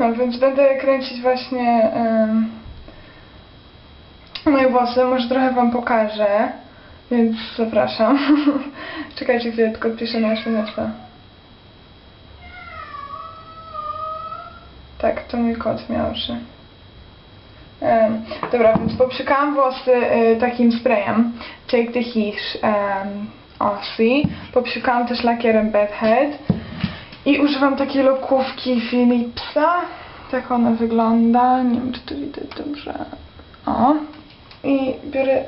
No więc będę kręcić właśnie em, moje włosy, może trochę wam pokażę, więc zapraszam. Czekajcie chwilę, tylko odpiszę na SMS-a. Tak, to mój kot miałszy. Um, dobra, więc poprzykałam włosy y, takim sprayem Take the Heat um, Aussie. Poprzykałam też lakierem Bedhead. I używam takiej lokówki Philipsa. Tak ona wygląda. Nie wiem, czy to widać dobrze. O. I biorę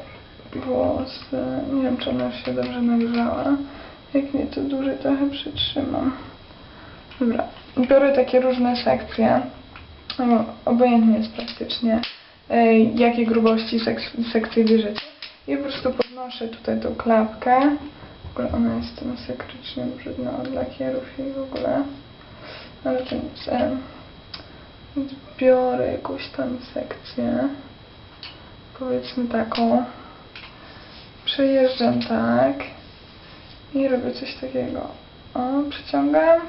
włosy. Nie wiem, czy ona się dobrze nagrzała. Jak nie, to dłużej trochę przytrzymam. Dobra. Biorę takie różne sekcje. No, obojętnie jest praktycznie, e, jakiej grubości sek- sekcje bierzecie. I po prostu podnoszę tutaj tą klapkę. Ogóle ona jest masakrycznie brudna od lakierów i w ogóle. Ale to nic. Biorę jakąś tam sekcję. Powiedzmy taką. Przejeżdżam tak. I robię coś takiego. O, przyciągam.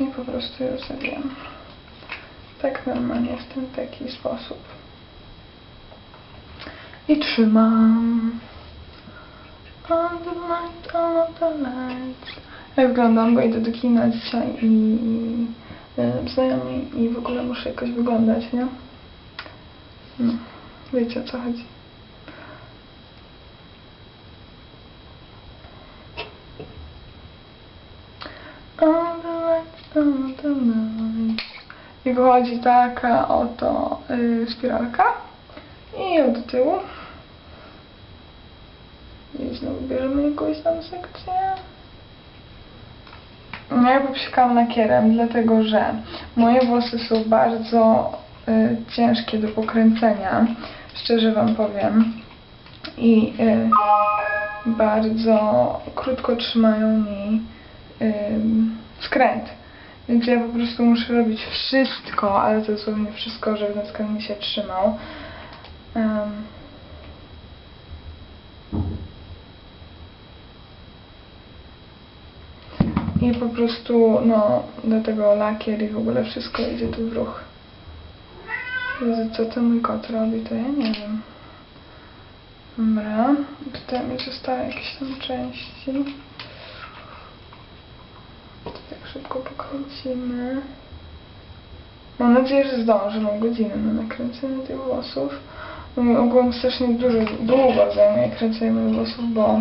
I po prostu ją zawijam. Tak normalnie w ten taki sposób. I trzymam. Jak wyglądam, bo idę do kina dzisiaj i, i e, znajomi i w ogóle muszę jakoś wyglądać, nie? No, wiecie o co chodzi. All the lights, all the lights. I wychodzi taka oto y, spiralka. I ją do tyłu. I znowu bierzemy sekcję. No ja popsikałam lakierem, dlatego że moje włosy są bardzo y, ciężkie do pokręcenia. Szczerze wam powiem. I y, bardzo krótko trzymają mi y, skręt. Więc ja po prostu muszę robić wszystko, ale to dosłownie wszystko, żeby ten skręt mi się trzymał. Em. I po prostu, no, do tego lakier i w ogóle wszystko idzie tu w ruch. Jezu, co to mój kot robi, to ja nie wiem. Dobra, tutaj mi zostały jakieś tam części. To tak szybko pokręcimy. Mam nadzieję, że zdążę. Mam godzinę na nakręcenie tych włosów. No, ogółem strasznie dużo, długo zajmuje kręcenie włosów, bo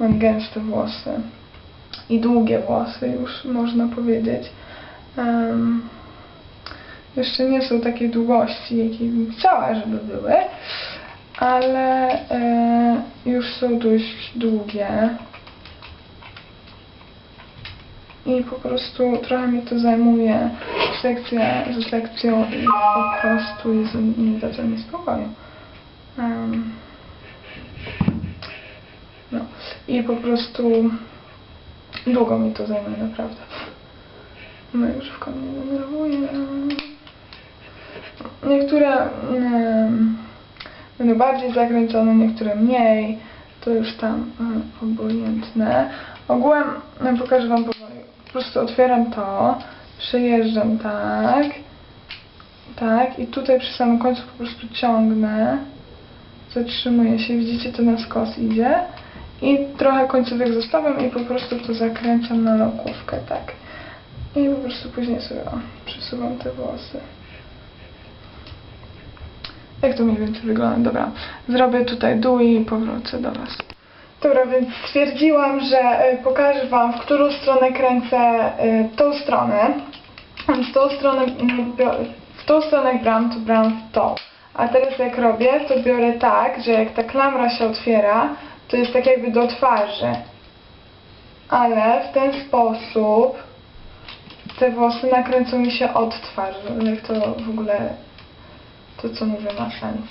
mam gęste włosy i długie włosy już można powiedzieć. Em, jeszcze nie są takiej długości, jakiej bym chciała, żeby były, ale e, już są dość długie. I po prostu trochę mi to zajmuje sekcja ze sekcją i po prostu jest, nie dadzą mi spokoju. Em, no. I po prostu długo mi to zajmuje naprawdę. No już w mnie denerwuje. Niektóre będą bardziej zakręcone, niektóre mniej. To już tam em, obojętne. Ogółem em, pokażę wam powoli. Po prostu otwieram to, przejeżdżam tak, tak i tutaj przy samym końcu po prostu ciągnę, zatrzymuję się, widzicie to na skos idzie i trochę końcówek zostawiam i po prostu to zakręcam na lokówkę, tak. I po prostu później sobie przesuwam te włosy. Jak to mniej więcej wygląda? Dobra, zrobię tutaj dół i powrócę do Was. Dobra, więc stwierdziłam, że y, pokażę Wam, w którą stronę kręcę y, tą stronę. W tą stronę, mm, w tą stronę jak brałam, to brałam w. A teraz jak robię, to biorę tak, że jak ta klamra się otwiera, to jest tak jakby do twarzy. Ale w ten sposób te włosy nakręcą mi się od twarzy. Jak to w ogóle, to co mówię ma sens.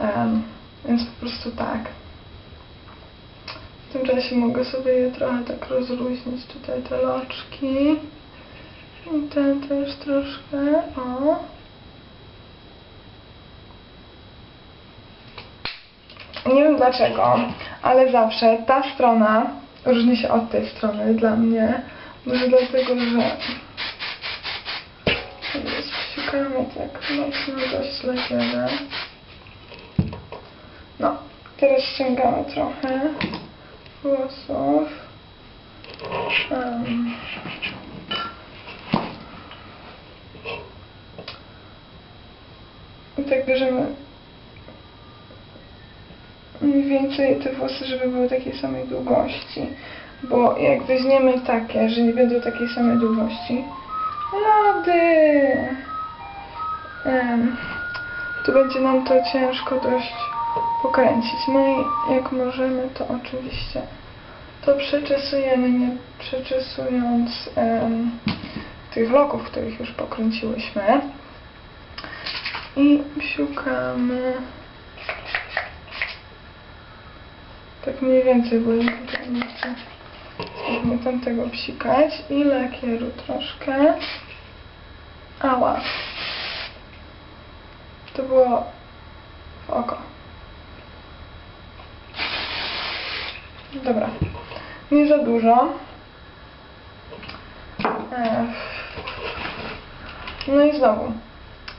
Em, więc po prostu tak. W tym czasie mogę sobie je trochę tak rozluźnić tutaj te loczki. I ten też troszkę, o. Nie wiem dlaczego, ale zawsze ta strona różni się od tej strony dla mnie, Może dlatego, że psikamy tak mocno dość lakierem. No, teraz ściągamy trochę włosów. Em. I tak bierzemy mniej więcej te włosy, żeby były takiej samej długości. Bo jak weźmiemy takie, że nie będą takiej samej długości, lody, em, to będzie nam to ciężko dość pokręcić. No i jak możemy, to oczywiście to przeczesujemy, nie przeczesując em, tych loków, których już pokręciłyśmy. I psiukamy tak mniej więcej, bo ja tutaj nie chcę nie tamtego psikać i lakieru troszkę. Ała. To było w oko. Dobra. Nie za dużo. No i znowu.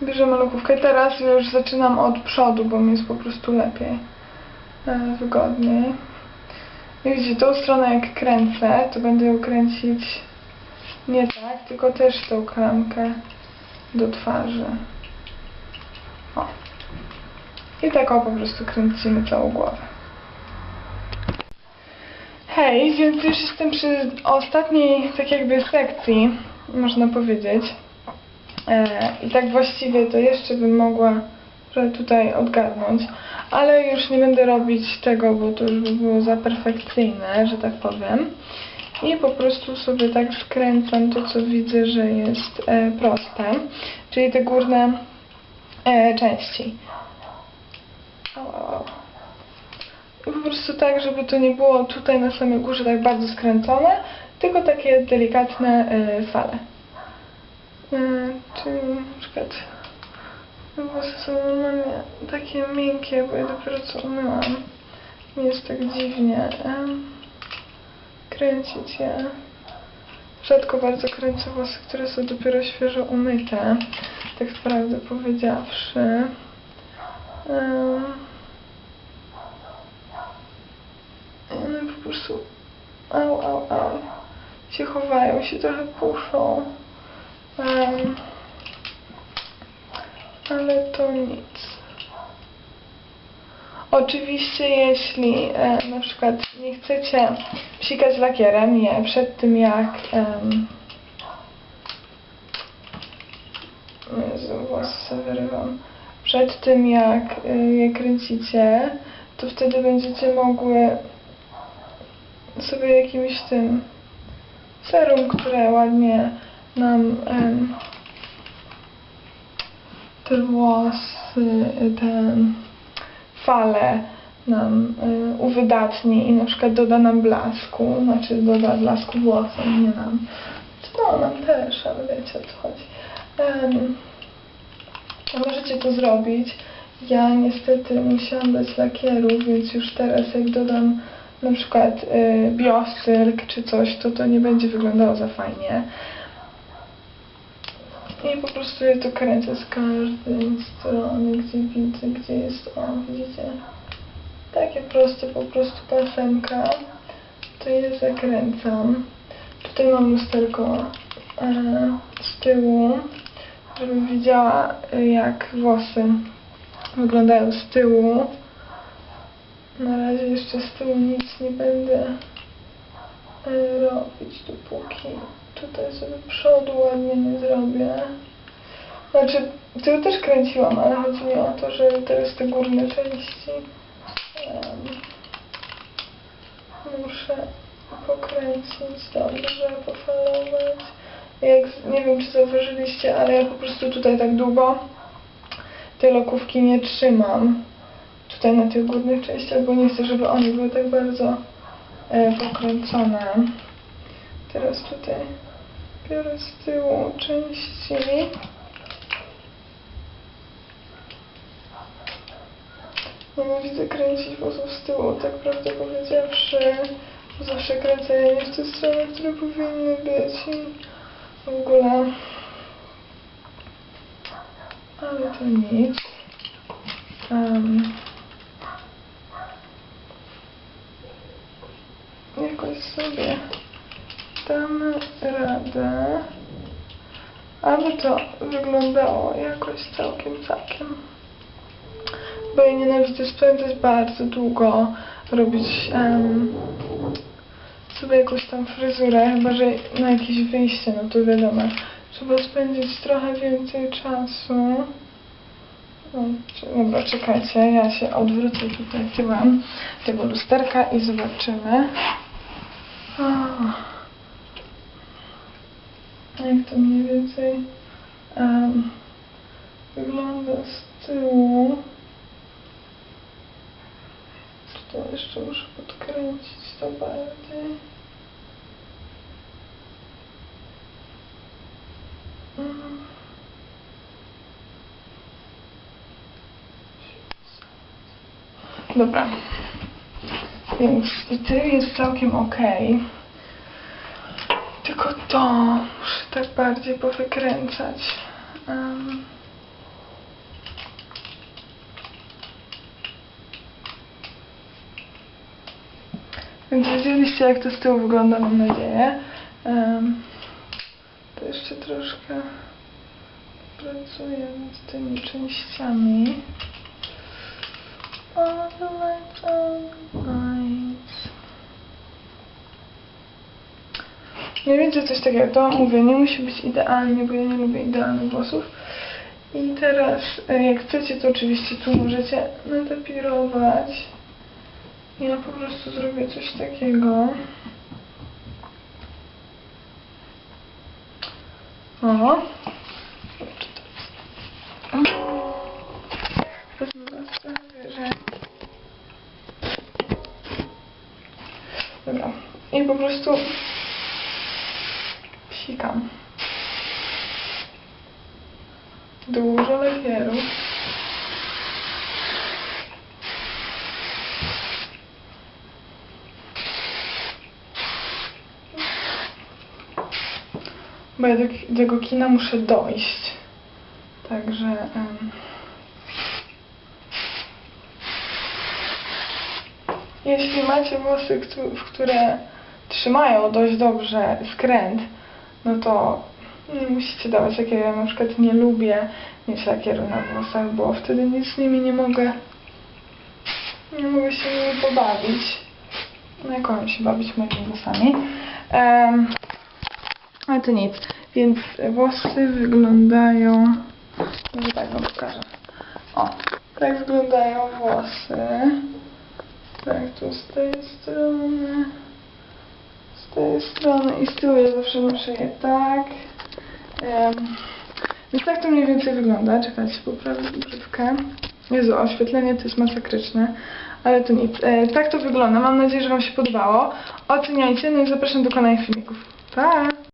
Bierzemy lokówkę. Teraz już zaczynam od przodu, bo mi jest po prostu lepiej. E, wygodniej. I widzicie, tą stronę jak kręcę, to będę ją kręcić nie tak, tylko też tą klamkę do twarzy. O. I tak o po prostu kręcimy całą głowę. Hej, więc już jestem przy ostatniej, tak jakby sekcji, można powiedzieć. E, I tak właściwie to jeszcze bym mogła tutaj odgarnąć, ale już nie będę robić tego, bo to już by było za perfekcyjne, że tak powiem. I po prostu sobie tak skręcam to, co widzę, że jest e, proste, czyli te górne e, części. I po prostu tak, żeby to nie było tutaj na samej górze tak bardzo skręcone, tylko takie delikatne e, fale. E, czyli na przykład te włosy są normalnie takie miękkie, bo ja dopiero co umyłam. Jest tak dziwnie em, kręcić je. Rzadko bardzo kręcę włosy, które są dopiero świeżo umyte, tak prawdę powiedziawszy. I one po prostu au, au, au się chowają, się trochę puszą. Em, ale to nic. Oczywiście, jeśli e, na przykład nie chcecie psikać lakierem je przed tym jak em, Jezu, włosy wyrywam. Przed tym jak y, je kręcicie, to wtedy będziecie mogły sobie jakimś tym serum, które ładnie nam em, włosy, te fale nam y, uwydatni i na przykład doda nam blasku, znaczy doda blasku włosom, nie nam. No, nam też, ale wiecie o co chodzi. Em, możecie to zrobić. Ja niestety musiałam dać lakieru, więc już teraz jak dodam na przykład y, czy coś, to to nie będzie wyglądało za fajnie. I po prostu je to kręcę z każdej strony, gdzie widzę, gdzie jest, o widzicie? Takie proste po prostu pasemka. To je zakręcam. Tutaj mam lusterko e, z tyłu, żebym widziała e, jak włosy wyglądają z tyłu. Na razie jeszcze z tyłu nic nie będę e, robić, dopóki tutaj sobie przodu ładnie nie zrobię. Znaczy, tył też kręciłam, ale chodzi mi o to, że teraz te górne części em, muszę pokręcić dobrze, pofalować. Jak, nie wiem, czy zauważyliście, ale ja po prostu tutaj tak długo tej lokówki nie trzymam. Tutaj na tych górnych częściach, bo nie chcę, żeby one były tak bardzo e, pokręcone. Teraz tutaj biorę z tyłu części. Nie widzę kręcić włosów z tyłu, tak prawdę powiedziawszy. Zawsze kręcenie nie w tę stronę, które powinny być i w ogóle. Ale to nic. Em, jakoś sobie damy radę, aby to wyglądało jakoś całkiem, całkiem. Bo ja nienawidzę spędzać bardzo długo, robić em, sobie jakąś tam fryzurę, chyba że na jakieś wyjście, no to wiadomo. Trzeba spędzić trochę więcej czasu. No, dobra, czekajcie, ja się odwrócę tutaj tyłem tego lusterka i zobaczymy. O, jak to mniej więcej em, wygląda z tyłu. To jeszcze muszę podkręcić to bardziej? Dobra. Więc tył jest całkiem ok. Tylko to muszę tak bardziej powykręcać. Em. Więc widzieliście jak to z tyłu wygląda, mam nadzieję. Em, to jeszcze troszkę pracuję z tymi częściami. All the lights on lights. Nie widzę coś takiego, to mówię, nie musi być idealnie, bo ja nie lubię idealnych włosów. I teraz, e, jak chcecie, to oczywiście tu możecie natapirować. Ja po prostu zrobię coś takiego. Wyżej. Dobra. I po prostu psikam. Dużo lakieru. Bo ja do, tego kina muszę dojść. Także... em, jeśli macie włosy, w które trzymają dość dobrze skręt, no to nie musicie dawać lakieru. Ja na przykład nie lubię mieć lakieru na włosach, bo wtedy nic z nimi nie mogę nie mogę się nimi pobawić. No jak się bawić moimi włosami. Em, ale to nic. Więc włosy wyglądają... Może tak wam pokażę. O, tak wyglądają włosy. Tak, tu z tej strony. Z tej strony i z tyłu ja zawsze noszę je tak. Em, więc tak to mniej więcej wygląda. Czekajcie, poprawię brzydkę. Jezu, oświetlenie to jest masakryczne. Ale to nic. E, tak to wygląda. Mam nadzieję, że Wam się podobało. Oceniajcie, no i zapraszam do kolejnych filmików. Pa!